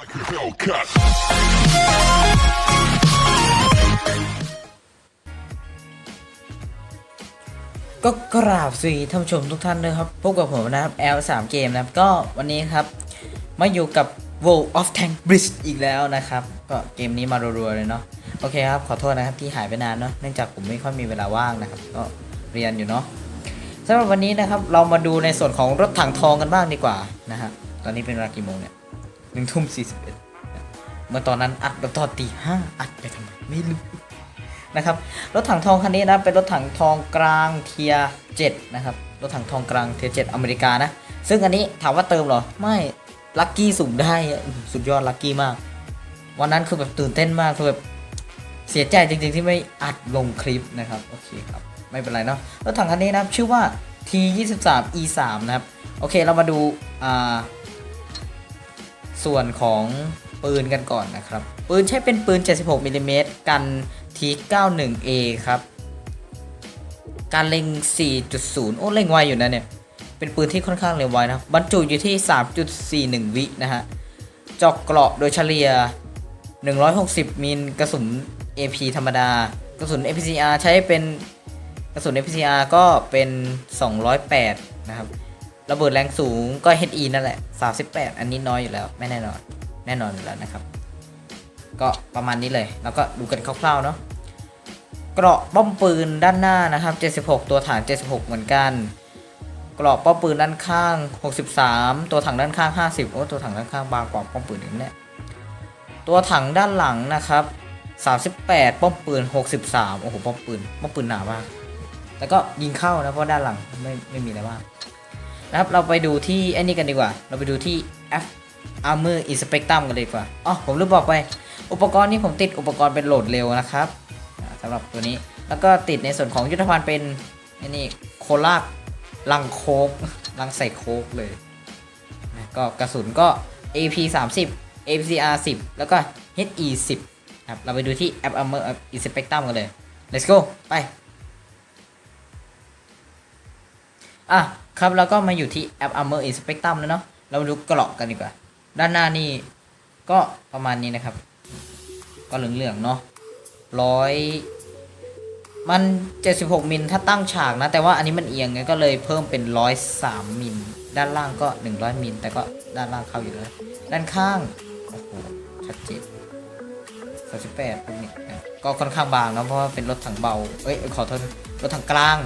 ก็กราบสวีท่านผู้ชมทุกท่านด้วยครับ พบกับผมนะครับ L3 เกมนะครับ ก็วันนี้ครับ มาอยู่กับ World of Tank Bridge อีกแล้วนะครับ ก็เกมนี้มารัวๆเลยเนาะ โอเคครับ ขอโทษนะครับที่หายไปนานเนาะ เนื่องจากผมไม่ค่อยมีเวลาว่างนะครับ ก็เรียนอยู่เนาะสำหรับวันนี้นะครับ เรามาดูในส่วนของรถถังทองกันบ้างดีกว่านะฮะ ตอนนี้เป็นเวลากี่โมงเนี่ย หนึ่งทุ่มสี่สิบเอ็ดเมื่อตอนนั้นอัดแบบตอนตีห้าอัดไปทำไมไม่รู้นะครับรถถังทองคันนี้นะเป็นรถถังทองกลางเทียเจ็ดนะครับรถถังทองกลางเทียเจ็ดอเมริกานะ ซึ่งอันนี้ถามว่าเติมหรอ ไม่ลัคกี้สุ่มได้สุดยอดลัคกี้มาก วันนั้นคือแบบตื่นเต้นมากคือแบบเสียใจจริงๆ ที่ไม่อัดลงคลิปนะครับโอเคครับไม่เป็นไรเนาะรถถังคันนี้นะครับชื่อว่า T 2 3 E 3 นะครับโอเคเรามาดูอ่า ส่วนของปืนกันก่อนนะครับ ปืนใช้เป็นปืน 76มิลลิเมตรกัน T91A ครับ การเล็ง 4.0 โอ้ เล็งไวอยู่นะเนี่ย เป็นปืนที่ค่อนข้างเร็วไวนะครับบรรจุอยู่ที่ 3.41 วินะฮะเจอกเกราะโดยเฉลี่ย 160 มิลกระสุน AP ธรรมดา กระสุน APCR ใช้เป็นกระสุน APCR ก็เป็น 208 นะครับ ระเบิดแรงสูงก็ HE นั่นแหละ 38 อันนี้น้อยอยู่แล้ว ไม่แน่นอน แน่นอนอยู่แล้วนะครับ ก็ประมาณนี้เลย แล้วก็ดูกันคร่าวๆเนาะ เกราะป้อมปืนด้านหน้านะครับ 76 ตัวถัง76 เหมือนกัน เกราะป้อมปืนด้านข้าง 63 ตัวถังด้านข้าง 50 โอ้ตัวถังด้านข้างบางกว่าป้อมปืนอีกเนี่ยตัวถังด้านหลังนะครับ 38 ป้อมปืน 63 โอ้โห ป้อมปืน ป้อมปืนหนามาก แต่ก็ยิงเข้านะเพราะด้านหลังไม่ไม่มีอะไรมาก นะครับเราไปดูที่ไอ้นี่กันดีกว่า เราไปดูที่ F Armor Inspectum กันเลยดีกว่าอ๋อผมลืมบอกไป อุปกรณ์นี้ผมติดอุปกรณ์เป็นโหลดเร็วนะครับอ่าสำหรับตัวนี้แล้วก็ติดในส่วนของยุทธภัณฑ์เป็นไอ้นี่โคลาบลังโคกลังใส่โคกเลยก็กระสุนก็ AP 30 APCR 10 แล้วก็ HE 10ครับเราไปดูที่ App Armor Inspectum กันเลย let's go ไปอะ ครับแล้วก็มาอยู่ที่แอป Armor Inspectum แล้วเนาะเราดูเกราะกันดีกว่า ด้านหน้านี่ก็ประมาณนี้นะครับ ก็เหลืองๆเนาะร้อยมัน 76 มิลถ้าตั้งฉากนะ แต่ว่าอันนี้มันเอียงไงก็เลยเพิ่มเป็น 103 มิลด้านล่างก็ 100 มิลแต่ก็ด้านล่างเข้าอยู่แล้วด้านข้างโอ้โหชัดเจน38พวกนี้ก็ค่อนข้างบางเนาะเพราะว่าเป็นรถถังเบา เอ้ยขอโทษรถถังกลาง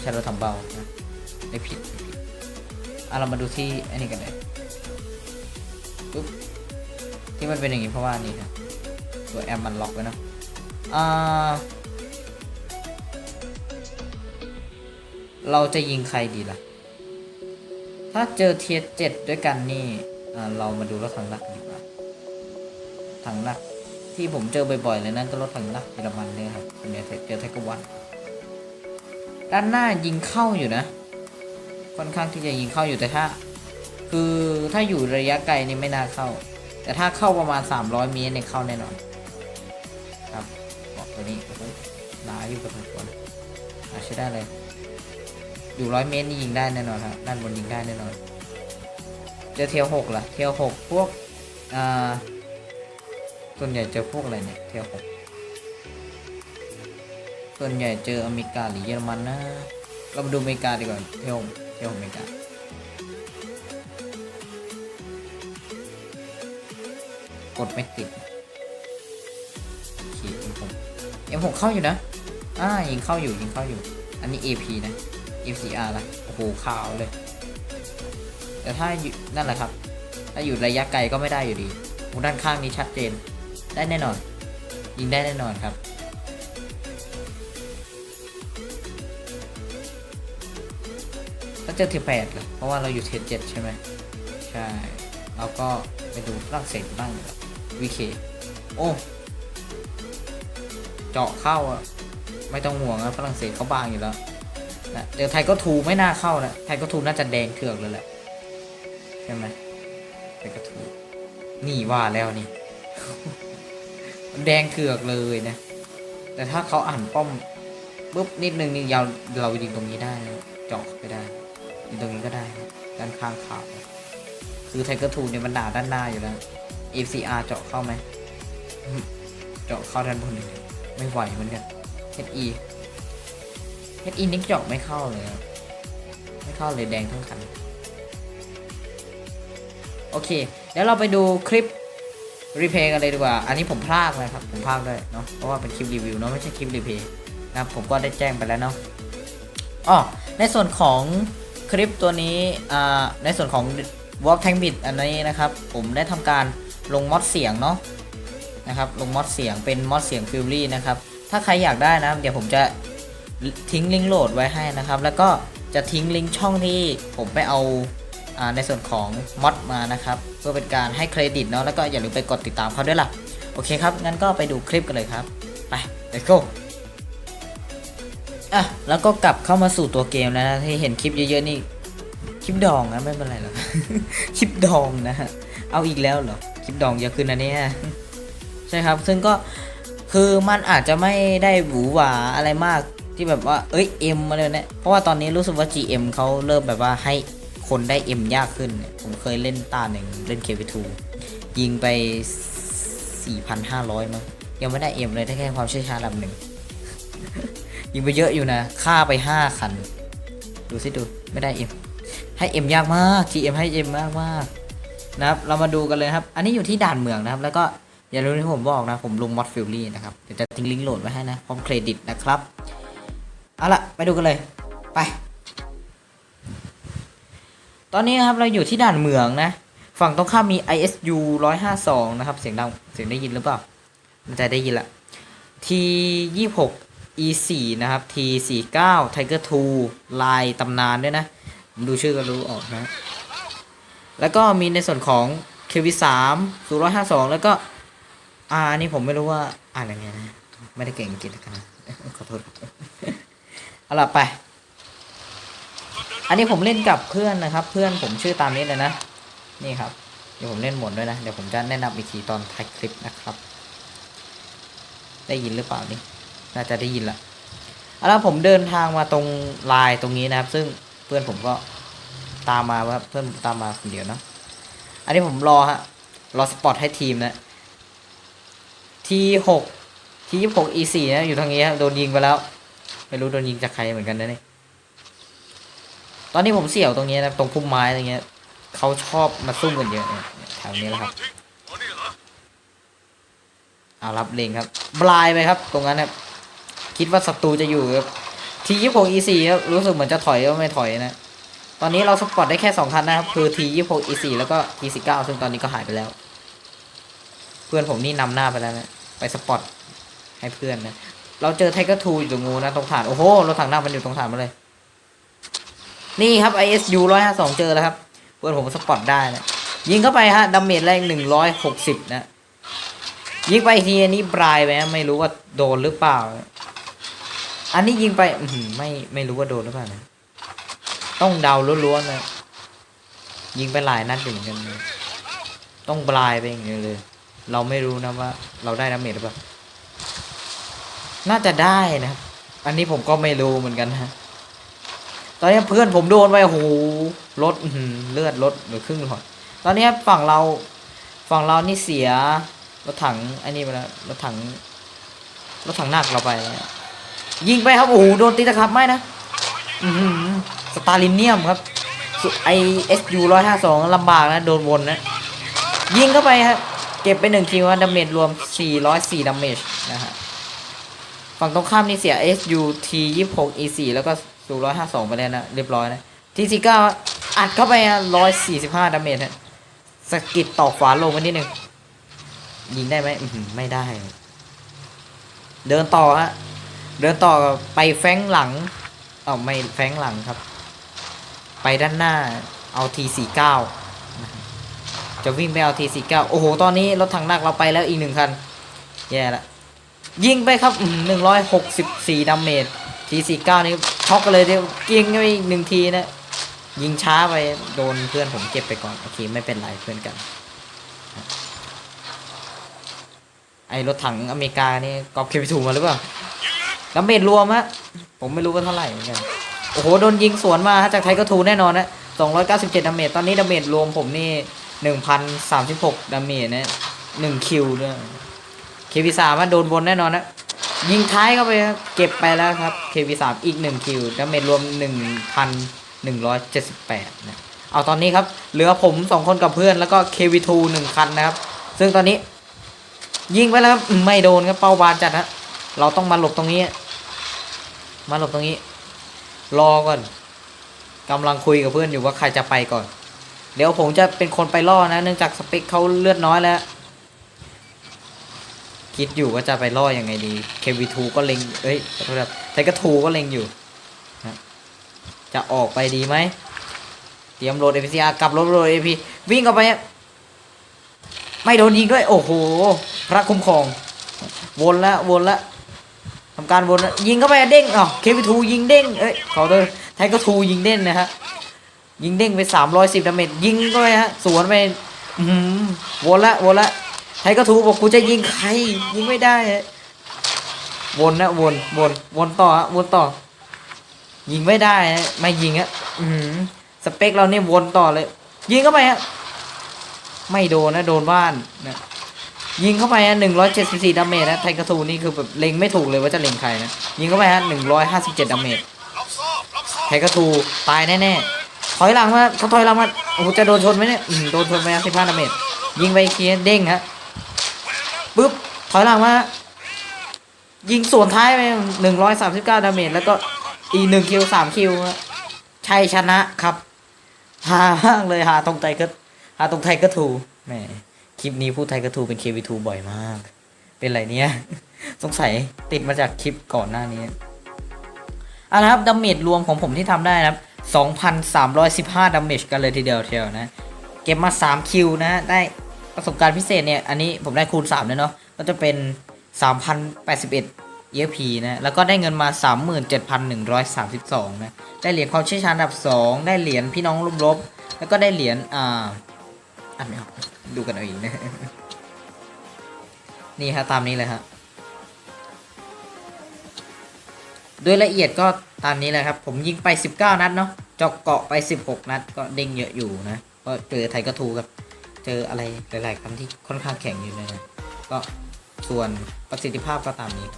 ใช้รถทำเบา ไม่ผิดไม่ผิดอะเรามาดูที่อันนี้กันเลยปุ๊บที่มันเป็นอย่างนี้เพราะว่านี่ครับตัวแอมมันล็อกไว้นะอ่าเราจะยิงใครดีล่ะ ถ้าเจอเทียเจ็ดด้วยกันนี่เรามาดูรถถังนักดีกว่าถังนักที่ผมเจอบ่อยๆเลยนั่นก็รถถังนักเยอรมันเนี่ยครับเป็นไงเจอไทยกวันด้านหน้ายิงเข้าอยู่นะ ค่อนข้างที่จะยิงเข้าอยู่แต่ถ้า คือถ้าอยู่ระยะไกลนี่ไม่น่าเข้า แต่ถ้าเข้าประมาณ 300เมตรเนี่ยเข้าแน่นอน ครับบอกตัวนี้โอ้โหหนาอยู่กับตัวอะใช้ได้เลย อยู่ร้อยเมตรนี่ยิงได้แน่นอนครับด้านบนยิงได้แน่นอนเจอเทียวหกล่ะเทียวหกพวกอ่าส่วนใหญ่เจอพวกอะไรเนี่ยเทียวหกส่วนใหญ่เจออเมริกาหรือเยอรมันนะ เรามาดูอเมริกาดีกว่าเทียว เที่ยวอเมกากดไม่ติดขีด M6 M6 เข้าอยู่นะ อ่ายิงเข้าอยู่ยิงเข้าอยู่ อันนี้ AP นะ FCR ละโอ้โหขาวเลย แต่ถ้านั่นแหละครับ ถ้าอยู่ระยะไกลก็ไม่ได้อยู่ดีด้านข้างนี้ชัดเจน ได้แน่นอน ยิงได้แน่นอนครับ จอเทียแปดเลยเพราะว่าเราอยู่เทียเจ็ดใช่ไหมใช่เราก็ไปดูฝรั่งเศสบ้างวีเคโอ้เจาะเข้าอะไม่ต้องห่วงนะฝรั่งเศสเขาบางอยู่แล้วนะเดี๋ยวไทยก็ทูไม่น่าเข้านะไทยก็ทูน่าจะแดงเถือกเลยแหละใช่ไหมไทยก็ทูนี่ว่าแล้วนี่แดงเถือกเลยนะ แต่ถ้าเขาอ่านป้อมปุ๊บนิดนึงนี่ยาวเรายิงตรงนี้ได้เจาะไปได้ อยิงตรงนี้ก็ได้ ด้านข้างขาว คือไทเกอร์ทูเนี่ยมันด่าด้านหน้าอยู่แล้ว ACR เจาะเข้าไหม เจาะเข้าด้านบนไม่ไหวเหมือนกัน HE HE นิกเจาะไม่เข้าเลย ไม่เข้าเลยแดงทั้งคัน โอเคเดี๋ยวเราไปดูคลิปรีเพย์กันเลยดีกว่า อันนี้ผมพลาดเลยครับ ผมพลาดด้วยเนาะ เพราะว่าเป็นคลิปรีวิวเนาะไม่ใช่คลิปรีเพย์นะครับผมก็ได้แจ้งไปแล้วเนาะอ๋อในส่วนของ คลิปตัวนี้ในส่วนของ Walk Tank Bit อันนี้นะครับ ผมได้ทำการลงมอดเสียงเนาะนะครับลงมอดเสียงเป็นมอดเสียงฟิลลี่นะครับ ถ้าใครอยากได้นะ เดี๋ยวผมจะทิ้งลิงก์โหลดไว้ให้นะครับ แล้วก็จะทิ้งลิงก์ช่องที่ผมไปเอาอาในส่วนของมอดมานะครับ เพื่อเป็นการให้เครดิตเนาะแล้วก็อย่าลืมไปกดติดตามเขาด้วยล่ะ โอเคครับ งั้นก็ไปดูคลิปกันเลยครับ ไป let's go อะแล้วก็กลับเข้ามาสู่ตัวเกมแล้วนะที่เห็นคลิปเยอะๆนี่คลิปดองนะไม่เป็นไรหรอก คลิปดองนะฮะเอาอีกแล้วเหรอคลิปดองเยอะขึ้นนะเนี่ยใช่ครับ ซึ่งก็คือมันอาจจะไม่ได้หวือหวาอะไรมากที่แบบว่า เอ้ย M มาเลยเนี่ยเพราะว่าตอนนี้รู้สึกว่า GM เขาเริ่มแบบว่าให้คนได้ M ยากขึ้น ผมเคยเล่นตาหนึ่งเล่น KV2 ยิงไป 4,500 มั้งยังไม่ได้ M เลยได้แค่ความเชี่ยวชาญระดับหนึ่ง ยิงไปเยอะอยู่นะฆ่าไป5คัน ดูสิดูไม่ได้ M ให้ M ยากมาก GM ให้ M มมากมากนะครับเรามาดูกันเลยครับ อันนี้อยู่ที่ด่านเมืองนะครับ แล้วก็อย่าลืมที่ผมบอกนะ ผมลงมอดฟิลลี่นะครับ เดี๋ยวจะทิ้งลิงก์โหลดไว้ให้นะ พร้อมเครดิตนะครับ เอาละไปดูกันเลย ไป ตอนนี้ครับเราอยู่ที่ด่านเมืองนะ ฝั่งตรงข้ามมี ISU 152 นะครับ เสียงดัง เสียงได้ยินหรือเปล่ามันจะได้ยินละ T 26 E 4 นะครับ T 49 Tiger 2 ลายตำนานด้วยนะ ผมดูชื่อก็รู้ออกนะ แล้วก็มีในส่วนของ KV 3 052 แล้วก็อ่าอันนี่ผมไม่รู้ว่าอ่านยังไงนะ ไม่ได้เก่งอังกฤษกันนะขอโทษเอาล่ะไป อันนี้ผมเล่นกับเพื่อนนะครับ เพื่อนผมชื่อตามนี้เลยนะ นี่ครับ เดี๋ยวผมเล่นหมดด้วยนะ เดี๋ยวผมจะแนะนำอีกทีตอนท้ายคลิปนะครับ ได้ยินหรือเปล่านี่ น่าจะได้ยินละเอาล่ะผมเดินทางมาตรงลายตรงนี้นะครับ ซึ่งเพื่อนผมก็ตามมาว่าเพื่อนผมตามมาคนเดียวเนอะอันนี้ผมรอฮะรอสปอตให้ทีมนะทีหกทียี่หก e สี่นะอยู่ทางนี้ครับโดนยิงไปแล้ว ไม่รู้โดนยิงจากใครเหมือนกันนะนี่ตอนนี้ผมเสี่ยวตรงนี้นะตรงพุ่มไม้อะไรเงี้ยเขาชอบมาซุ่มกันเยอะเนี่ยแถวนี้แหละครับเอารับเลงครับ บลายไปครับ ตรงนั้นครับ คิดว่าศัตรูจะอยู่ครับทียี่หก e สี่ครับรู้สึกเหมือนจะถอยก็ไม่ถอยนะ ตอนนี้เราสปอตได้แค่สองคันนะครับคือทียี่หก e สี่แล้วก็ e สี่เก้าซึ่งตอนนี้ก็หายไปแล้ว เพื่อนผมนี่นำหน้าไปแล้วนะไปสปอตให้เพื่อนนะเราเจอไทเกอร์ทูอยู่ตรงงูนะตรงฐานโอ้โหเรถถังหน้ามันอยู่ตรงฐานมาเลย นี่ครับ ISU ร้อยห้าสองเจอแล้วครับ เพื่อนผมสปอตได้นะยิงเข้าไปฮะดาเมจแรงหนึ่งร้อยหกสิบนะยิงไปทีนี้ปลายไปนะไม่รู้ว่าโดนหรือเปล่า อันนี้ยิงไปไม่ไม่รู้ว่าโดนหรือเปล่านะต้องเดาล้วนๆนะยิงไปหลายนัดอยู่เหมือนกันนะต้องปลายไปอย่างเดียวเลย เราไม่รู้นะว่า เราได้ดาเมจหรือเปล่าน่าจะได้นะอันนี้ผมก็ไม่รู้เหมือนกันฮะตอนนี้เพื่อนผมโดนไปโอ้โหรถอื้อหือเลือดรถหรือครึ่งหลอดตอนนี้ฝั่งเราฝั่งเรานี่เสียรถถังอ้นี่ไปแล้วรถถังรถถังหนักเราไปแล้ว ยิงไปครับ โอ้โห โดนตีตะขับไหมนะสตาลินเนียมครับไอเอสยูร้อยห้าสองลำบากนะ โดนวนนะ ยิงเข้าไปครับ เก็บไปหนึ่งคิวว่าดาเมจรวม 404ดาเมจนะฮะฝั่งตรงข้ามนี่เสีย SU T 26 E4 แล้วก็สู152ไปแล้วนะ เรียบร้อยนะ T49 อัดเข้าไป 145ดาเมจฮะสกิดตอกขวาลงมานิดหนึ่งยิงได้ไหมไม่ได้ เดินต่อฮะ เดินต่อไปแฟงหลัง เอาไม่แฟงหลังครับ ไปด้านหน้าเอา T49 จะวิ่งไปเอา T49 โอ้โห ตอนนี้รถถังหนักเราไปแล้วอีกหนึ่งคัน แย่ละยิงไปครับหนึ่งร้อยหกสิบสี่ดาเมจ T49 นี่ช็อกกันเลยเดียวยิงไปอีกหนึ่งทีนะ ยิงช้าไปโดนเพื่อนผมเก็บไปก่อน โอเค ไม่เป็นไรเพื่อนกัน ไอรถถังอเมริกานี่กอบเคไปถูมาหรือเปล่า ดาเมจรวมฮะผมไม่รู้ว่าเท่าไหร่เหมือนกันโอ้โหโดนยิงสวนมาฮะจากไทยก็ทูแน่นอนนะ297ดาเมจตอนนี้ดาเมจรวมผมนี่1,036ดาเมจนะ1คิวด้วย KP3 มันโดนบนแน่นอนนะยิงท้ายเข้าไปเก็บไปแล้วครับ KP3 อีก1คิวดาเมจรวม 1,178นะเอาตอนนี้ครับเหลือผม 2 คนกับเพื่อนแล้วก็ KV2 1คันนะครับ ซึ่งตอนนี้ ยิงไปแล้วไม่โดนครับเป้าบานจัดฮะ เราต้องมาหลบตรงนี้ มาหลบตรงนี้ รอก่อนกำลังคุยกับเพื่อนอยู่ว่าใครจะไปก่อน เดี๋ยวผมจะเป็นคนไปล่อนะ เนื่องจากสเปคเขาเลือดน้อยแล้ว คิดอยู่ว่าจะไปล่ออยังไงดี KV2 ก็เล็งเอ้ยขอโทษครับไทกทูก็เล็งอยู่นะจะออกไปดีไหมเตรียมโหลด APCR กลับรถโหลด AP วิ่งเข้าไปไม่โดนยิงด้วย โอ้โห พระคุ้มครอง วนละวนละ ทำการวนยิงเข้าไปเด้งอ๋อ KV2 ยิงเด้งเอ้ยขอโทษไทกทูยิงเด้งนะฮะยิงเด้งไป 310ดาเมจยิงก็ไปฮะสวนไปอือหือวนละวนละไทกทูบอกกูจะยิงใครยิงไม่ได้วนนะวนวนวนต่อฮะวนต่อ ยิงไม่ได้ไม่ยิงฮะอือหือสเปคเราเนี่ยวนต่อเลย ยิงเข้าไปฮะไม่โดนนะโดนบ้านนะ ยิงเข้าไปฮะหนึ่งร้อยเจ็ดสิบสี่ดาเมจนะไทกทูนี่คือแบบเล็งไม่ถูกเลยว่าจะเล็งใครนะยิงเข้าไปฮะหนึ่งร้อยห้าสิบเจ็ดดาเมจรับทไทกระทูตายแน่ๆถอยหลังมาเขาถอยหลังมาโอ้โหจะโดนชนไหมเนี่ยอืมโดนชนไปสิบห้าดาเมจยิงไปอีกทีเด้งฮะปึ๊บถอยหลังมายิงส่วนท้ายไปหนึ่งร้อยสามสิบเก้าดาเมจแล้วก็อีกหนึ่งคิวสามคิวฮะชัยชนะครับ หามากเลยหาตรงไทยก็หาตรงไทก็ทูแหม คลิปนี้พูดไทยก็ทูเป็น KV2 บ่อยมาก เป็นไรเนี่ย สงสัยติดมาจากคลิปก่อนหน้านี้อะนะครับดาเมจรวมของผมที่ทำได้นะครับ 2,315ดาเมจกันเลยทีเดียวเทียวนะ เก็บมา 3 คิวนะ ได้ประสบการณ์พิเศษเนี่ย อันนี้ผมได้คูณ3เลยเนาะ ก็จะเป็น 3,081 EXP นะ แล้วก็ได้เงินมา 37,132 นะ ได้เหรียญความเชี่ยวชาญอันดับ 2 ได้เหรียญพี่น้องร่มรบแล้วก็ได้เหรียญ อ่าอ่านไม่ออก ดูกันเอาเองนะ นี่ฮะตามนี้เลยฮะโดยละเอียดก็ตามนี้แหละครับ ผมยิงไป 19 นัดเนาะเจาะเกาะไป 16 นัด ก็เด้งเยอะอยู่นะ ก็เจอไทยกระทูกับ เจออะไรหลาย ๆคำที่ค่อนข้างแข็งอยู่เลยนะก็ส่วนประสิทธิภาพก็ตามนี้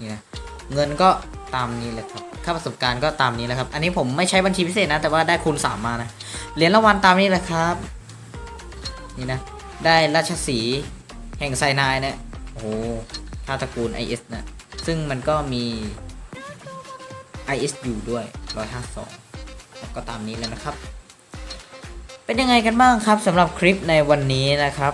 นี่นะ เงินก็ตามนี้เลยครับ ค่าประสบการณ์ก็ตามนี้แหละครับ อันนี้ผมไม่ใช้บัญชีพิเศษนะ แต่ว่าได้คูณ3มานะ เหรียญรางวัลตามนี้แหละครับ นี่นะ ได้ราชสีห์แห่งไซนายนะโอ้โหชาตระกูล IS นะ ซึ่งมันก็มี IS อยู่ด้วย 152 ก็ตามนี้แล้วนะครับ เป็นยังไงกันบ้างครับสำหรับคลิปในวันนี้นะครับ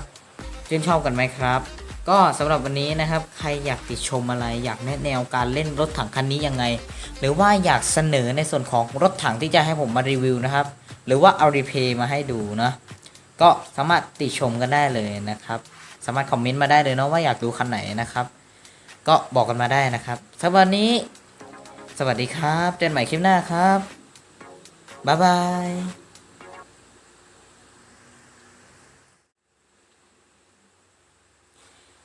ชื่นชอบกันไหมครับ ก็สำหรับวันนี้นะครับ ใครอยากติดชมอะไรอยากแนะแนวการเล่นรถถังคันนี้ยังไง หรือว่าอยากเสนอในส่วนของรถถังที่จะให้ผมมารีวิวนะครับ หรือว่าเอารีเพย์มาให้ดูเนะก็สามารถติชมกันได้เลยนะครับ สามารถคอมเมนต์มาได้เลยเนาะว่าอยากดูคันไหนนะครับ ก็บอกกันมาได้นะครับสำหรับวันนี้ สวัสดีครับเจอกันใหม่คลิปหน้าครับบ๊ายบาย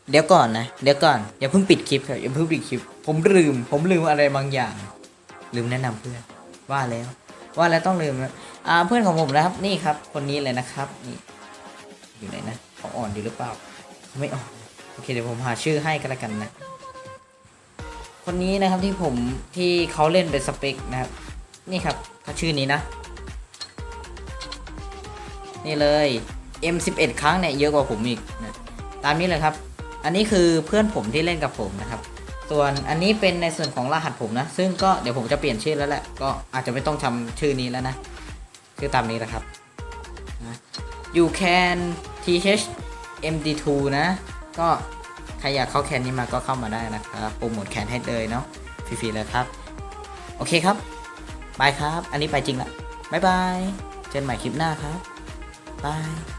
เดี๋ยวก่อนนะ เดี๋ยวก่อนอย่าเพิ่งปิดคลิปครับอย่าเพิ่งปิดคลิป ผมลืม ผมลืมอะไรบางอย่าง ลืมแนะนำเพื่อนว่าแล้ว ว่าแล้วต้องลืมนะอ่า เพื่อนของผมนะครับนี่ครับคนนี้เลยนะครับนี่อยู่ไหนนะเขาอ่อนอยู่หรือเปล่าเขาไม่อ่อนโอเคเดี๋ยวผมหาชื่อให้กันละกันนะ คนนี้นะครับที่ผมที่เขาเล่นเป็นสเปคนะครับ นี่ครับเขาชื่อนี้นะ นี่เลย M11 ครั้งเนี่ยเยอะกว่าผมอีกนะตามนี้เลยครับ อันนี้คือเพื่อนผมที่เล่นกับผมนะครับ ส่วนอันนี้เป็นในส่วนของรหัสผมนะ ซึ่งก็เดี๋ยวผมจะเปลี่ยนชื่อแล้วแหละก็อาจจะไม่ต้องทำชื่อนี้แล้วนะ ชื่อตามนี้แหละครับนะ you can th md2 นะ ก็ใครอยากเข้าแคนนี้มาก็เข้ามาได้นะครับโปรโมทแคนให้เลยเนาะฟรีๆเลยครับ โอเคครับบายครับ อันนี้ไปจริงละบ๊ายบาย เจอกันใหม่คลิปหน้าครับบาย